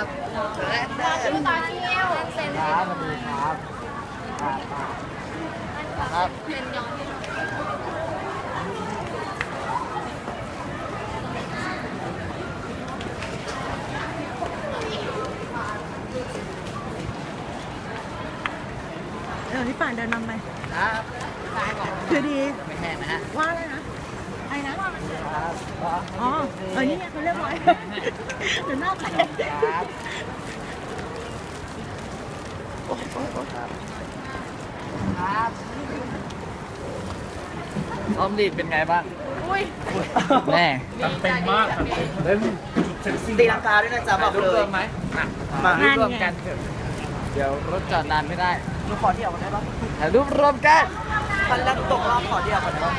ับมาชื่อตาเที่สวัสดีครับครับเป็นยองเดี๋ยวพี่ป่านเดินนำไปครับคือดีไม่แห้งนะฮะว่าอะไรนะไอ้นะ เออนี่ไงเขาเรียกไว้เดี๋ยวหน้าไปครับครับออมดีดเป็นไงบ้าง อุ้ยแน่เต็มมากเล่นเซ็กซี่ตีลังกาด้วยนะจ๊ะบอกเลรวยมไหมมาถ่วมกันเถอะเดี๋ยวรถจอดนานไม่ได้หนูขอเดี่ยวกันได้ปะถ่ายรูปรวมกันพันแรกตกรอบขอเดี่ยวกันได้ปะ